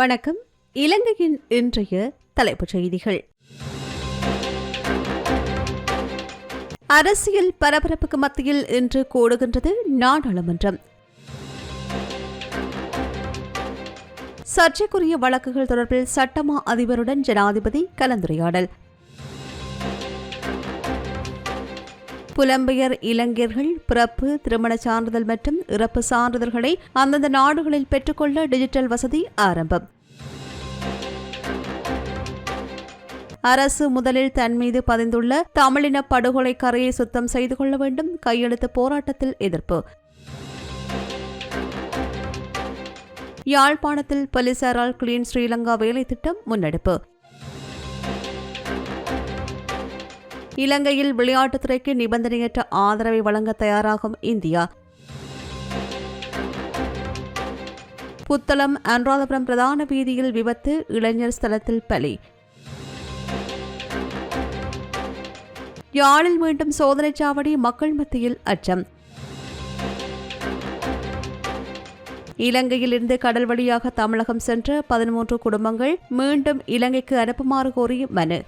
வணக்கம். இலங்கையின் இன்றைய தலைப்புச் செய்திகள். அரசியல் பரபரப்புக்கு மத்தியில் இன்று கூடுகின்றது நாடாளுமன்றம். சர்ச்சைக்குரிய வழக்குகள் தொடர்பில் சட்டமா அதிபருடன் ஜனாதிபதி கலந்துரையாடல். புலம்பெயர் இளைஞர்கள் பிறப்பு திருமண சான்றிதழ் மற்றும் இறப்பு சான்றிதழ்களை அந்தந்த நாடுகளில் பெற்றுக்கொள்ள டிஜிட்டல் வசதி ஆரம்பம். அரசு முதலில் தன் மீது பதிந்துள்ள தமிழின படுகொலை கரையை சுத்தம் செய்து கொள்ள வேண்டும் கையெழுத்து போராட்டத்தில் எதிர்ப்பு. யாழ்ப்பாணத்தில் போலீசாரால் கிளீன் ஸ்ரீலங்கா வேலை திட்டம் முன்னெடுப்பு. இலங்கையில் விளையாட்டுத்துறைக்கு நிபந்தனையற்ற ஆதரவை வழங்க தயாராகும் இந்தியா. புத்தளம் அனுராதபுரம் பிரதான வீதியில் விபத்து இளைஞர் ஸ்தலத்தில் பலி. யாழில் மீண்டும் சோதனைச் சாவடி மக்கள் மத்தியில் அச்சம். இலங்கையிலிருந்து கடல் வழியாக தமிழகம் சென்ற பதிமூன்று குடும்பங்கள் மீண்டும் இலங்கைக்கு அனுப்புமாறு கோரி மனு.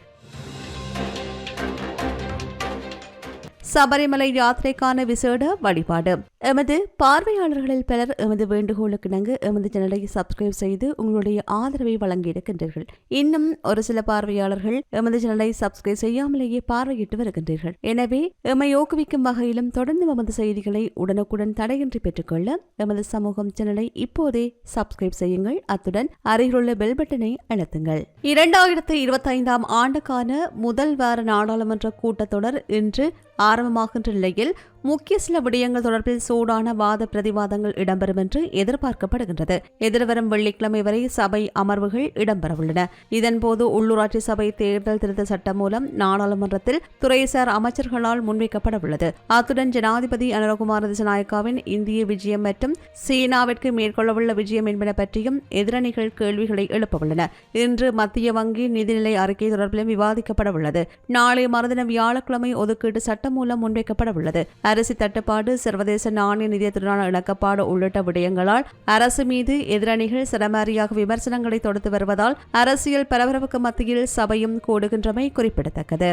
சபரிமலை யாத்திரைக்கான விசேட வழிபாடு. எமது பார்வையாளர்களில் பலர் எமது வேண்டுகோளுக்கு இணங்க எமது சேனலை சப்ஸ்கிரைப் செய்து உங்களுடைய ஆதரவை வழங்கியிருக்கின்றீர்கள். இன்னும் ஒரு சில பார்வையாளர்கள் எமது சேனலை சப்ஸ்கிரைப் செய்யாமலேயே பார்வையிட்டு வருகின்றீர்கள். எனவே எம்மை ஊக்குவிக்கும் வகையிலும் தொடர்ந்து எமது செய்திகளை உடனுக்குடன் தடையின்றி பெற்றுக்கொள்ள எமது சமூகம் சேனலை இப்போதே சப்ஸ்கிரைப் செய்யுங்கள். அத்துடன் அருகிலுள்ள பெல் பட்டனை அழுத்துங்கள். இரண்டாயிரத்து இருபத்தைந்தாம் ஆண்டுக்கான முதல் வார நாடாளுமன்ற கூட்டத்தொடர் இன்று ஆரம்பமாகின்ற நிலையில் முக்கிய சில விடயங்கள் தொடர்பில் சூடான வாத பிரதிவாதங்கள் இடம்பெறும் என்று எதிர்பார்க்கப்படுகின்றது. எதிர்வரும் வெள்ளிக்கிழமை வரை சபை அமர்வுகள் இடம்பெறவுள்ளன. இதன்போது உள்ளூராட்சி சபை தேர்தல் திருத்த சட்டம் மூலம் நாடாளுமன்றத்தில் துறைசார் அமைச்சர்களால் முன்வைக்கப்படவுள்ளது. அத்துடன் ஜனாதிபதி அனுரகுமார் திசநாயக்காவின் இந்திய விஜயம் மற்றும் சீனாவிற்கு மேற்கொள்ளவுள்ள விஜயம் என்பன பற்றியும் எதிரணிகள் கேள்விகளை எழுப்பவுள்ளன. இன்று மத்திய வங்கி நிதிநிலை அறிக்கை தொடர்பிலும் விவாதிக்கப்படவுள்ளது. நாளை மறுதினம் வியாழக்கிழமை ஒதுக்கீட்டு சட்டம் மூலம் முன்வைக்கப்படவுள்ளது. அரிசி தட்டுப்பாடு சர்வதேச நாணய நிதியத்துடனான இணக்கப்பாடு உள்ளிட்ட விடயங்களால் அரசு மீது எதிரணிகள் சரமாரியாக விமர்சனங்களை தொடுத்து வருவதால் அரசியல் பரபரப்புக்கு மத்தியில் சபையும் கூடுகின்றமை குறிப்பிடத்தக்கது.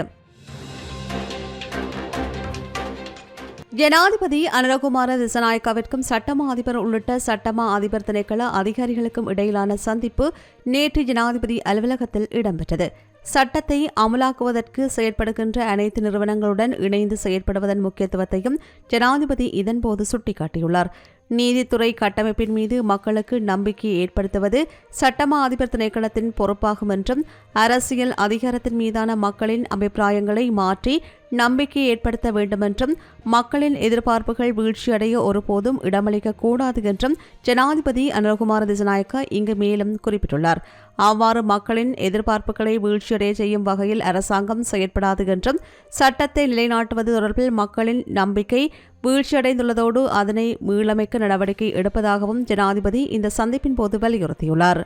ஜனாதிபதி அனுரகுமார திசநாயக்காவிற்கும் சட்டமா அதிபர் உள்ளிட்ட சட்டமா அதிபர் திணைக்கள அதிகாரிகளுக்கும் இடையிலான சந்திப்பு நேற்று ஜனாதிபதி அலுவலகத்தில் இடம்பெற்றது. சட்டத்தை அமலாக்குவதற்கு செயற்படுகின்ற அனைத்து நிறுவனங்களுடன் இணைந்து செயற்படுவதன் முக்கியத்துவத்தையும் ஜனாதிபதி இதன்போது சுட்டிக்காட்டியுள்ளார். நீதித்துறை கட்டமைப்பின் மீது மக்களுக்கு நம்பிக்கை ஏற்படுத்துவது சட்டமா அதிபர் திணைக்களத்தின் பொறுப்பாகும் என்றும் அரசியல் அதிகாரத்தின் மீதான மக்களின் அபிப்பிராயங்களை மாற்றி நம்பிக்கை ஏற்படுத்த வேண்டுமென்றும் மக்களின் எதிர்பார்ப்புகள் வீழ்ச்சியடைய ஒருபோதும் இடமளிக்க கூடாது என்றும் ஜனாதிபதி அனுரகுமார திசநாயக்க இங்கு மேலும் குறிப்பிட்டுள்ளார். அவ்வாறு மக்களின் எதிர்பார்ப்புகளை வீழ்ச்சியடைய செய்யும் வகையில் அரசாங்கம் செயற்படாது என்றும் சட்டத்தை நிலைநாட்டுவது தொடர்பில் மக்களின் நம்பிக்கை வீழ்ச்சியடைந்துள்ளதோடு அதனை மீளமைக்க நடவடிக்கை எடுப்பதாகவும் ஜனாதிபதி இந்த சந்திப்பின் போது வலியுறுத்தியுள்ளார்.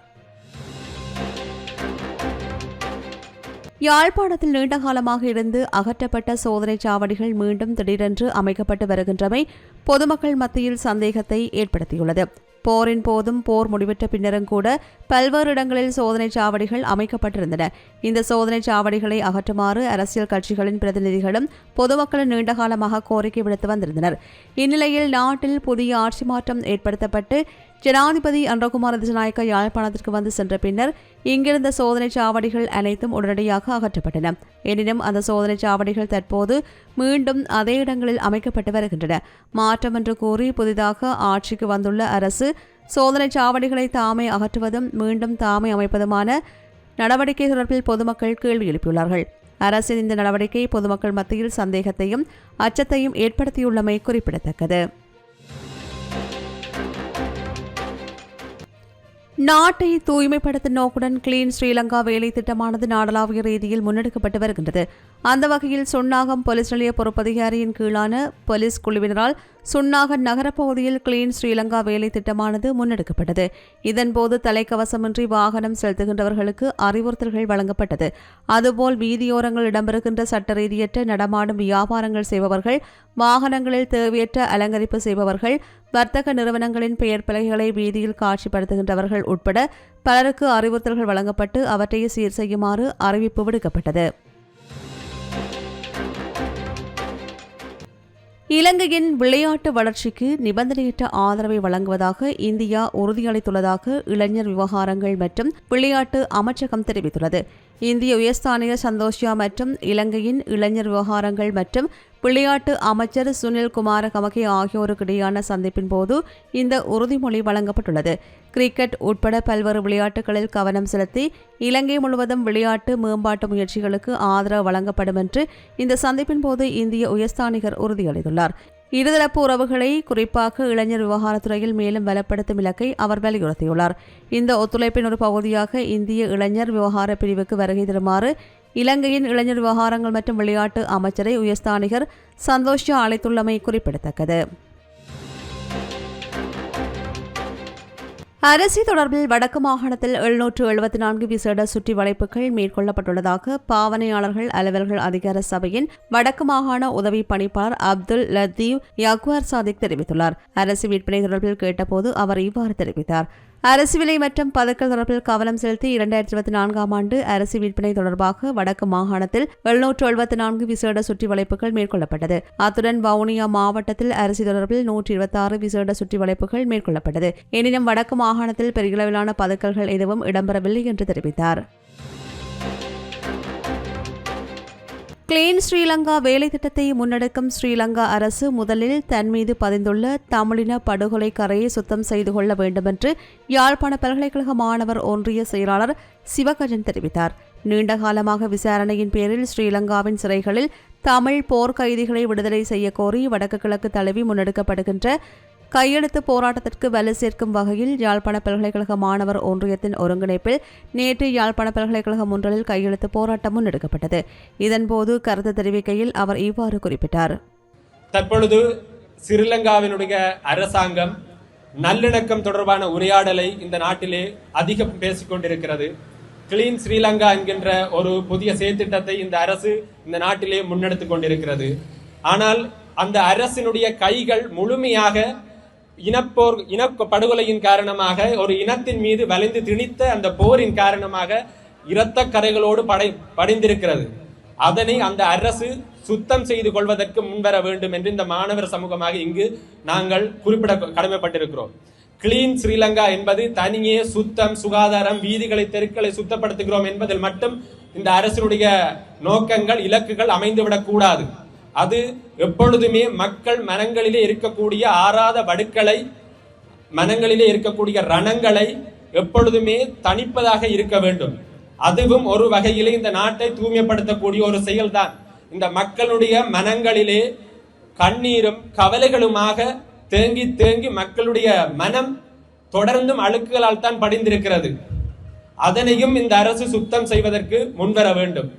யாழ்ப்பாணத்தில் நீண்ட காலமாக இருந்து அகற்றப்பட்ட சோதனைச் சாவடிகள் மீண்டும் திடீரென்று அமைக்கப்பட்டு வருகின்றமை பொதுமக்கள் மத்தியில் சந்தேகத்தை ஏற்படுத்தியுள்ளது. போரின் போதும் போர் முடிவற்ற பின்னரும் கூட பல்வேறு இடங்களில் சோதனை சாவடிகள் அமைக்கப்பட்டிருந்தன. இந்த சோதனை சாவடிகளை அகற்றுமாறு அரசியல் கட்சிகளின் பிரதிநிதிகளும் பொதுமக்களும் நீண்டகாலமாக கோரிக்கை விடுத்து வந்திருந்தனர். இந்நிலையில் நாட்டில் புதிய ஆட்சி மாற்றம் ஏற்படுத்தப்பட்டு ஜனாதிபதி அன்றகுமார் திசநாயக்க யாழ்ப்பாணத்திற்கு வந்து சென்ற பின்னர் இங்கிருந்த சோதனை சாவடிகள் அனைத்தும் உடனடியாக அகற்றப்பட்டன. எனினும் அந்த சோதனை சாவடிகள் தற்போது மீண்டும் அதே இடங்களில் அமைக்கப்பட்டு வருகின்றன. மாற்றம் என்று கூறி புதிதாக ஆட்சிக்கு வந்துள்ள அரசு சோதனை சாவடிகளை தாமே அகற்றுவதும் மீண்டும் தாமே அமைப்பதுமான நடவடிக்கை தொடர்பில் பொதுமக்கள் கேள்வி எழுப்பியுள்ளார்கள். அரசின் இந்த நடவடிக்கை பொதுமக்கள் மத்தியில் சந்தேகத்தையும் அச்சத்தையும் ஏற்படுத்தியுள்ளமை குறிப்பிடத்தக்கது. நாட்டை தூய்மைப்படுத்தும் நோக்குடன் கிளீன் ஸ்ரீலங்கா வேலை திட்டமானது நாடளாவிய ரீதியில் முன்னெடுக்கப்பட்டு வருகின்றது. அந்த வகையில் சுன்னாகம் போலீஸ் நிலைய பொறுப்பதிகாரியின் கீழான போலீஸ் குழுவினரால் சுன்னாகர் நகரப்பகுதியில் கிளீன் ஸ்ரீலங்கா வேலை திட்டமானது முன்னெடுக்கப்பட்டது. இதன்போது தலைக்கவசமின்றி வாகனம் செலுத்துகின்றவர்களுக்கு அறிவுறுத்தல்கள் வழங்கப்பட்டது. அதுபோல் வீதியோரங்கள் இடம்பெறுகின்ற சட்ட ரீதியற்ற நடமாடும் வியாபாரங்கள் செய்பவர்கள் வாகனங்களில் தேவையற்ற அலங்கரிப்பு செய்பவர்கள் வர்த்தக நிறுவனங்களின் பெயர் பிழைகளை வீதியில் காட்சிப்படுத்துகின்றவர்கள் உட்பட பலருக்கு அறிவுறுத்தல்கள் வழங்கப்பட்டு அவற்றை சீர் செய்யுமாறு அறிவிப்பு விடுக்கப்பட்டது. இலங்கையின் விளையாட்டு வளர்ச்சிக்கு நிபந்தனையற்ற ஆதரவை வழங்குவதாக இந்தியா உறுதியளித்துள்ளதாக இளைஞர் விவகாரங்கள் மற்றும் விளையாட்டு அமைச்சகம் தெரிவித்துள்ளது. இந்திய உயர்ஸ்தானிய சந்தோஷியா மற்றும் இலங்கையின் இளைஞர் விவகாரங்கள் மற்றும் விளையாட்டு அமைச்சர் சுனில் குமார கமகே ஆகியோருக்கிடையான சந்திப்பின் போது இந்த உறுதிமொழி வழங்கப்பட்டுள்ளது. கிரிக்கெட் உட்பட பல்வேறு விளையாட்டுகளில் கவனம் செலுத்தி இலங்கை முழுவதும் விளையாட்டு மேம்பாட்டு முயற்சிகளுக்கு ஆதரவு வழங்கப்படும் என்று இந்த சந்திப்பின் போது இந்திய உயர்ஸ்தானிகர் உறுதியளித்துள்ளார். இருதரப்பு உறவுகளை குறிப்பாக இளைஞர் விவகாரத்துறையில் மேலும் பலப்படுத்தும் இலக்கை அவர் வலியுறுத்தியுள்ளார். இந்த ஒத்துழைப்பின் ஒரு பகுதியாக இந்திய இளைஞர் விவகார பிரிவுக்கு வருகை தருமாறு இலங்கையின் இளைஞர் விவகாரங்கள் மற்றும் விளையாட்டு அமைச்சரை உயர்ஸ்தானிகர் சந்தோஷா அழைத்துள்ளமை குறிப்பிடத்தக்கது. அரசி தொடர்பில் வடக்கு மாகாணத்தில் எழுநூற்று எழுபத்தி நான்கு விசேட சுற்றி வளைப்புகள் மேற்கொள்ளப்பட்டுள்ளதாக பாவனையாளர்கள் அலுவல்கள் அதிகார சபையின் வடக்கு மாகாண உதவி பணிப்பாளர் அப்துல் லத்தீவ் யக்வார் சாதிக் தெரிவித்துள்ளார். அரசு விற்பனை தொடர்பில் கேட்டபோது அவர் இவ்வாறு தெரிவித்தார். அரசு விலை மற்றும் பதக்கல் தொடர்பில் கவனம் செலுத்தி இரண்டாயிரத்தி இருபத்தி நான்காம் ஆண்டு அரசு விற்பனை தொடர்பாக வடக்கு மாகாணத்தில் எழுநூற்று எழுபத்தி நான்கு விசேட சுற்றி வளைப்புகள் மேற்கொள்ளப்பட்டது. அத்துடன் வவுனியா மாவட்டத்தில் அரசு தொடர்பில் நூற்றி இருபத்தி ஆறு விசேட சுற்றி வளைப்புகள் மேற்கொள்ளப்பட்டது. எனினும் வடக்கு மாகாணத்தில் பெருகளவிலான பதக்கல்கள் எதுவும் இடம்பெறவில்லை என்று தெரிவித்தார். கிளீன் ஸ்ரீலங்கா வேலை திட்டத்தை முன்னெடுக்கும் ஸ்ரீலங்கா அரசு முதலில் தன் மீது பதிந்துள்ள தமிழின படுகொலை கரையை சுத்தம் செய்து கொள்ள வேண்டுமென்று யாழ்ப்பாண பல்கலைக்கழக மாணவர் ஒன்றிய செயலாளர் சிவகஜன் தெரிவித்தார். நீண்ட காலமாக விசாரணையின் பேரில் ஸ்ரீலங்காவின் சிறைகளில் தமிழ் போர்க்கைதிகளை விடுதலை செய்ய கோரி வடக்கு கிழக்கு தழுவி முன்னெடுக்கப்படுகின்ற கையெழுத்து போராட்டத்திற்கு வலு சேர்க்கும் வகையில் யாழ்ப்பாண பல்கலைக்கழக மாணவர் ஒன்றியத்தின் ஒருங்கிணைப்பில் நேற்று யாழ்ப்பாண பல்கலைக்கழகம் ஒன்றலில் கையெழுத்து போராட்டம் முன்னெடுக்கப்பட்டது. இதன்போது கருத்து தெரிவிக்கையில் அவர் இவ்வாறு குறிப்பிட்டார். தற்பொழுது சிறிலங்காவினுடைய அரசாங்கம் நல்லிணக்கம் தொடர்பான உரையாடலை இந்த நாட்டிலே அதிகம் பேசிக்கொண்டிருக்கிறது. கிளீன் ஸ்ரீலங்கா என்கின்ற ஒரு புதிய செயற்திட்டத்தை இந்த அரசு இந்த நாட்டிலே முன்னெடுத்துக் கொண்டிருக்கிறது. ஆனால் அந்த அரசினுடைய கைகள் முழுமையாக இனப்போர் இன படுகொலையின் காரணமாக ஒரு இனத்தின் மீது வளைந்து திணித்த அந்த போரின் காரணமாக இரத்த கரைகளோடு படை படைந்திருக்கிறது அதனை அந்த அரசு சுத்தம் செய்து கொள்வதற்கு முன்வர வேண்டும் என்று இந்த மாணவர் சமூகமாக இங்கு நாங்கள் குறிப்பிட கடமைப்பட்டிருக்கிறோம். கிளீன் ஸ்ரீலங்கா என்பது தனியே சுத்தம் சுகாதாரம் வீதிகளை தெருக்களை சுத்தப்படுத்துகிறோம் என்பதில் மட்டும் இந்த அரசினுடைய நோக்கங்கள் இலக்குகள் அமைந்துவிடக் கூடாது அது எப்பொழுதுமே மக்கள் மனங்களிலே இருக்கக்கூடிய ஆறாத வடுக்களை மனங்களிலே இருக்கக்கூடிய ரணங்களை எப்பொழுதுமே தணிப்பதாக இருக்க வேண்டும். அதுவும் ஒரு வகையிலே இந்த நாட்டை தூய்மைப்படுத்தக்கூடிய ஒரு செயல்தான். இந்த மக்களுடைய மனங்களிலே கண்ணீரும் கவலைகளுமாக தேங்கி தேங்கி மக்களுடைய மனம் தொடர்ந்தும் அழுக்குகளால் தான் படிந்திருக்கிறது. அதனையும் இந்த அரசு சுத்தம் செய்வதற்கு முன்வர வேண்டும்.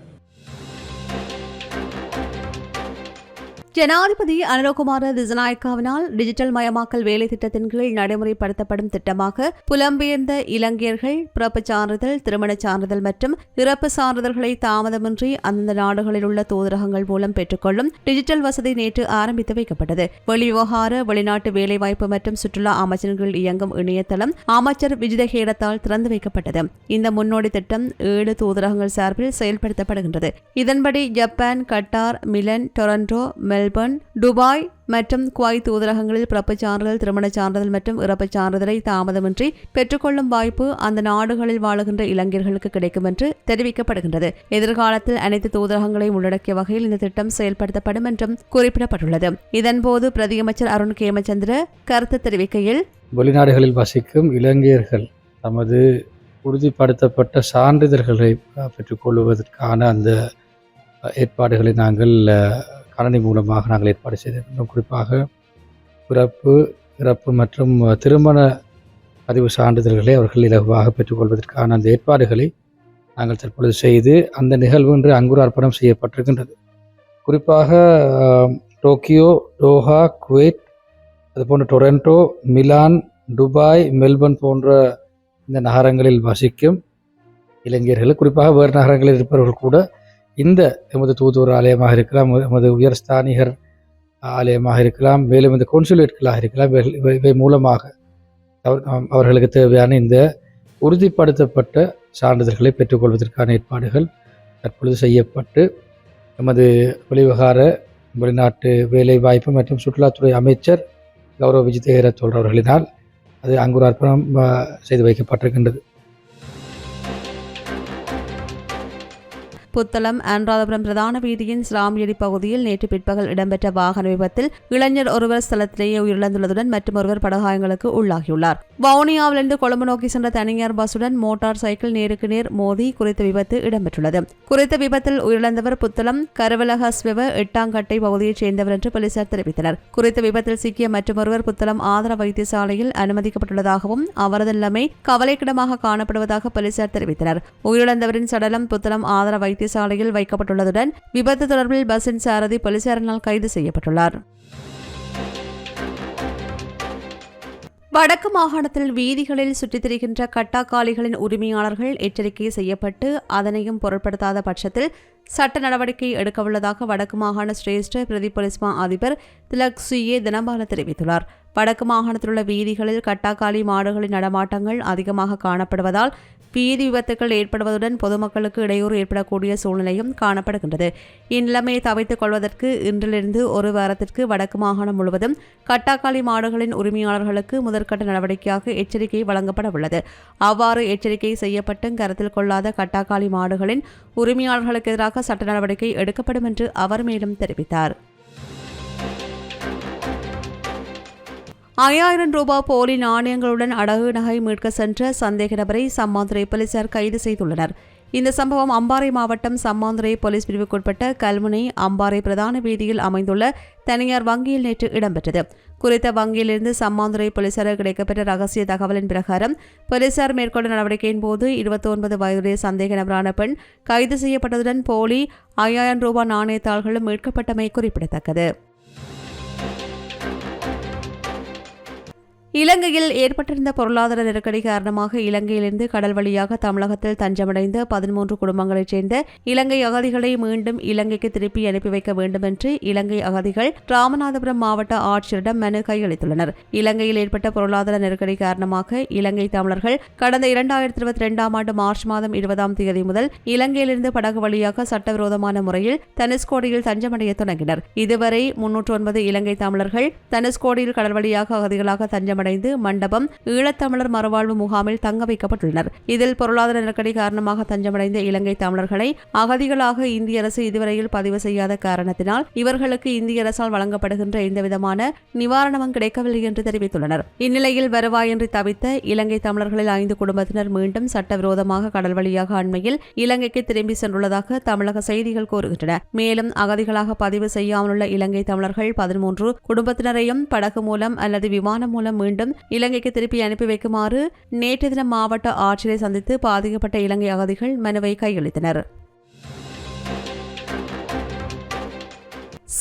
ஜனாதிபதி அனுரகுமார திசநாயக்காவினால் டிஜிட்டல் மயமாக்கல் வேலை திட்டத்தின் கீழ் நடைமுறைப்படுத்தப்படும் திட்டமாக புலம்பெயர்ந்த இலங்கையர்கள் பிறப்பு சான்றிதழ் திருமணச் சான்றிதழ் மற்றும் இறப்பு சான்றிதழ்களை தாமதமின்றி அந்தந்த நாடுகளில் உள்ள தூதரகங்கள் மூலம் பெற்றுக்கொள்ளும் டிஜிட்டல் வசதி நேற்று ஆரம்பித்து வைக்கப்பட்டது. வெளிவிவகார வெளிநாட்டு வேலைவாய்ப்பு மற்றும் சுற்றுலா அமைச்சின் கீழ் இயங்கும் இணையதளம் அமைச்சர் விஜிதஹேடத்தால் திறந்து வைக்கப்பட்டது. இந்த முன்னோடி திட்டம் ஏழு தூதரகங்கள் சார்பில் செயல்படுத்தப்படுகின்றது. இதன்படி Japan Qatar Milan Toronto Melbourne Dubai மற்றும் குவாய் தூதரகங்களில் பிறப்புச் சான்றிதழ் திருமணச் சான்றிதழ் மற்றும் இறப்புச் சான்றிதழை தாமதமின்றி பெற்றுக்கொள்ளும் வாய்ப்பு அந்த நாடுகளில் வாழுகின்ற இளைஞர்களுக்கு கிடைக்கும் என்று தெரிவிக்கப்படுகின்றது எதிர்காலத்தில் அனைத்து தூதரகங்களையும் உள்ளடக்கிய வகையில் இந்த திட்டம் செயல்படுத்தப்படும் என்றும் குறிப்பிடப்பட்டுள்ளது இதன்போது பிரதியமைச்சர் அருண் கேமச்சந்திர கருத்து தெரிவிக்கையில் வெளிநாடுகளில் வசிக்கும் இளைஞர்கள் தமது உறுதிப்படுத்தப்பட்ட சான்றிதழ்களை பெற்றுக்கொள்வதற்கான அந்த ஏற்பாடுகளை நாங்கள் காலனி மூலமாக நாங்கள் ஏற்பாடு செய்திருக்கின்றோம். குறிப்பாக பிறப்பு இறப்பு மற்றும் திருமண பதிவு சான்றிதழ்களை அவர்கள் இலகுவாக பெற்றுக்கொள்வதற்கான அந்த ஏற்பாடுகளை நாங்கள் தற்பொழுது செய்து அந்த நிகழ்வு இன்று அங்குரார்ப்பணம் செய்யப்பட்டிருக்கின்றது. குறிப்பாக டோக்கியோ டோஹா குவைட் அதுபோன்று டொரண்டோ மிலான் துபாய் மெல்பர்ன் போன்ற இந்த நகரங்களில் வசிக்கும் இளைஞர்கள் குறிப்பாக வேறு நகரங்களில் இருப்பவர்கள் கூட இந்த எமது தூதுவர் ஆலயமாக இருக்கலாம் எமது- உயர்ஸ்தானிகர் உயர் ஸ்தானிகர் ஆலயமாக இருக்கலாம் மேலும் இந்த கொன்சுலேட்களாக இருக்கலாம். இவை- இவை- மூலமாக அவர்- அவர்களுக்கு தேவையான இந்த உறுதிப்படுத்தப்பட்ட சான்றிதழ்களை பெற்றுக்கொள்வதற்கான ஏற்பாடுகள் தற்பொழுது செய்யப்பட்டு எமது வெளிவகார வெளிநாட்டு வேலைவாய்ப்பு மற்றும் சுற்றுலாத்துறை அமைச்சர் கௌரவ விஜய் தோழர் அவர்களினால் அது அங்குரார்ப்பணம் ஆ, செய்து வைக்கப்பட்டிருக்கின்றது. புத்தளம் அனுராதபுரம் பிரதான வீதியின் ஸ்ராமியடி பகுதியில் நேற்று பிற்பகல் இடம்பெற்ற வாகன விபத்தில் இளைஞர் ஒருவர் ஸ்தலத்திலேயே உயிரிழந்துள்ளதுடன் மற்றும் ஒருவர் படுகாயங்களுக்கு உள்ளாகியுள்ளார். வவுனியாவிலிருந்து கொழும்பு நோக்கி சென்ற தனியார் பஸ்ஸுடன் மோட்டார் சைக்கிள் நேருக்கு நேர் மோதி குறித்த விபத்து இடம்பெற்றுள்ளது. குறித்த விபத்தில் உயிரிழந்தவர் புத்தளம் கருவலஹஸ்வெவ எட்டாங்கட்டை பகுதியைச் சேர்ந்தவர் என்று போலீசார் தெரிவித்தனர். குறித்த விபத்தில் சிக்கிய மற்றொருவர் புத்தளம் ஆதர வைத்தியசாலையில் அனுமதிக்கப்பட்டுள்ளதாகவும் அவரது நிலைமை கவலைக்கிடமாக காணப்படுவதாக போலீசார் தெரிவித்தனர். உயிரிழந்தவரின் சடலம் புத்தளம் ஆதர வைத்திய வைத்தியசாலையில் வைக்கப்பட்டுள்ளதுடன் விபத்து தொடர்பில் பஸ்ஸின் சாரதி போலீசாரினால் கைது செய்யப்பட்டுள்ளார். வடக்கு மாகாணத்தில் வீதிகளில் சுற்றித் திரிகின்ற கட்டாக்காலிகளின் உரிமையாளர்கள் எச்சரிக்கை செய்யப்பட்டு அதனையும் பொருட்படுத்தாத பட்சத்தில் சட்ட நடவடிக்கை எடுக்கவுள்ளதாக வடக்கு மாகாண சிரேஷ்ட பிரதி பொலிஸ்மா அதிபர் திலக் சுயே தினபால தெரிவித்துள்ளார். வடக்கு மாகாணத்தில் உள்ள வீதிகளில் கட்டாக்காலி மாடுகளின் நடமாட்டங்கள் அதிகமாக காணப்படுவதால் வீதி விபத்துக்கள் ஏற்படுவதுடன் பொதுமக்களுக்கு இடையூறு ஏற்படக்கூடிய சூழ்நிலையும் காணப்படுகின்றது. இந்நிலைமையை தவிர்த்துக் கொள்வதற்கு இன்றிலிருந்து ஒரு வாரத்திற்கு வடக்கு மாகாணம் முழுவதும் கட்டாக்காலி மாடுகளின் உரிமையாளர்களுக்கு முதற்கட்ட நடவடிக்கையாக எச்சரிக்கை வழங்கப்பட உள்ளது. அவ்வாறு எச்சரிக்கை செய்யப்பட்டும் கருத்தில் கொள்ளாத கட்டாக்காலி மாடுகளின் உரிமையாளர்களுக்கு எதிராக சட்ட நடவடிக்கை எடுக்கப்படும் என்று அவர் மேலும் தெரிவித்தார். ஐயாயிரம் ரூபாய் போலி நாணயங்களுடன் அடகு நகை மீட்க சென்ற சந்தேக நபரை சம்மாந்துறை போலீசார் கைது செய்துள்ளனர். இந்த சம்பவம் அம்பாறை மாவட்டம் சம்மாந்துறை போலீஸ் பிரிவுக்குட்பட்ட கல்முனை அம்பாறை பிரதான வீதியில் அமைந்துள்ள தனியார் வங்கியில் நேற்று இடம்பெற்றது. குறித்த வங்கியிலிருந்து சம்மாந்துறை போலீசாருக்கு கிடைக்கப்பெற்ற ரகசிய தகவலின் பிரகாரம் போலீசார் மேற்கொண்ட நடவடிக்கையின் போது இருபத்தி ஒன்பது வயதுடைய சந்தேக நபரான பெண் கைது செய்யப்பட்டதுடன் போலி ஐயாயிரம் ரூபாய் நாணயத்தாள்களும் மீட்கப்பட்டமை குறிப்பிடத்தக்கது. இலங்கையில் ஏற்பட்டிருந்த பொருளாதார நெருக்கடி காரணமாக இலங்கையிலிருந்து கடல் வழியாக தமிழகத்தில் தஞ்சமடைந்த பதிமூன்று குடும்பங்களைச் சேர்ந்த இலங்கை அகதிகளை மீண்டும் இலங்கைக்கு திருப்பி அனுப்பி வைக்க வேண்டும் என்று இலங்கை அகதிகள் ராமநாதபுரம் மாவட்ட ஆட்சியரிடம் மனு கையளித்துள்ளனர். இலங்கையில் ஏற்பட்ட பொருளாதார நெருக்கடி காரணமாக இலங்கை தமிழர்கள் கடந்த இரண்டாயிரத்தி இருபத்தி இரண்டாம் ஆண்டு மார்ச் மாதம் இருபதாம் தேதி முதல் இலங்கையிலிருந்து படகு வழியாக சட்டவிரோதமான முறையில் தனுஷ்கோடியில் தஞ்சமடைய தொடங்கினர். இதுவரை முன்னூற்று ஒன்பது இலங்கை தமிழர்கள் தனுஷ்கோடியில் கடல் வழியாக அகதிகளாக தஞ்சமடை தஞ்சமடைந்து மண்டபம் ஈழத்தமிழர் மறுவாழ்வு முகாமில் தங்க வைக்கப்பட்டுள்ளனர். இதில் பொருளாதார நெருக்கடி காரணமாக தஞ்சமடைந்த இலங்கை தமிழர்களை அகதிகளாக இந்திய அரசு இதுவரையில் பதிவு செய்யாத காரணத்தினால் இவர்களுக்கு இந்திய அரசால் வழங்கப்படுகின்ற எந்தவிதமான நிவாரணமும் கிடைக்கவில்லை என்று தெரிவித்துள்ளனர். இந்நிலையில் வருவாயின்றி தவித்த இலங்கை தமிழர்களில் ஐந்து குடும்பத்தினர் மீண்டும் சட்டவிரோதமாக கடல் வழியாக அண்மையில் இலங்கைக்கு திரும்பி சென்றுள்ளதாக தமிழக செய்திகள் கூறுகின்றன. மேலும் அகதிகளாக பதிவு செய்யாமலுள்ள இலங்கை தமிழர்கள் பதிமூன்று குடும்பத்தினரையும் படகு மூலம் அல்லது விமானம் மூலம் மீண்டும் இலங்கைக்கு திருப்பி அனுப்பி வைக்குமாறு நேற்று தினம் மாவட்ட ஆட்சியரை சந்தித்து பாதிக்கப்பட்ட இலங்கை அகதிகள் மனுவை கையளித்தனர்.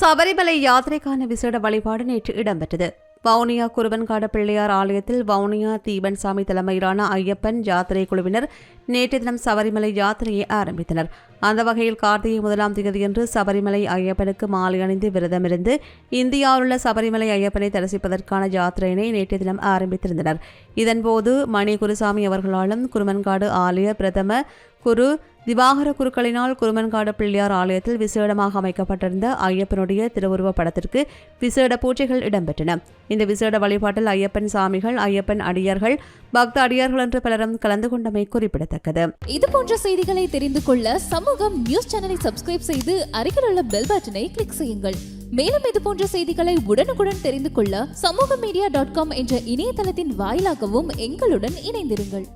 சபரிமலை யாத்திரைக்கான விசேட வழிபாடு நேற்று இடம்பெற்றது. வவுனியா குருவன்காடு பிள்ளையார் ஆலயத்தில் வவுனியா தீபன் சாமி தலைமையிலான ஐயப்பன் யாத்திரை குழுவினர் நேற்று தினம் சபரிமலை யாத்திரையை ஆரம்பித்தனர். அந்த வகையில் கார்த்திகை முதலாம் தேதியன்று சபரிமலை ஐயப்பனுக்கு மாலை அணிந்து விரதமிருந்து இந்தியாவிலுள்ள சபரிமலை ஐயப்பனை தரிசிப்பதற்கான யாத்திரையினை நேற்றைய தினம் ஆரம்பித்திருந்தனர். இதன்போது மணி குருசாமி அவர்களாலும் குருமன்காடு ஆலய பிரதம குரு திவாகர குருக்களினால் குருமன்காடு பிள்ளையார் ஆலயத்தில் விசேடமாக அமைக்கப்பட்டிருந்த ஐயப்பனுடைய திருவுருவப் படத்திற்கு விசேட பூஜைகள் இடம்பெற்றன. இந்த விசேட வழிபாட்டில் ஐயப்பன் சாமிகள் ஐயப்பன் அடியார்கள் பக்த அடியார்கள் என்று பலரும் கலந்து கொண்டமை குறிப்பிடத்தக்கது. இது போன்ற செய்திகளை தெரிந்து கொள்ள சமூகம் நியூஸ் சேனலை சப்ஸ்கிரைப் செய்து அருகில் உள்ள பெல் பட்டனை கிளிக் செய்யுங்கள். மேலும் இது போன்ற செய்திகளை உடனுக்குடன் தெரிந்து கொள்ள சமூக மீடியா டாட் காம் என்ற இணையதளத்தின் வாயிலாகவும் எங்களுடன் இணைந்திருங்கள்.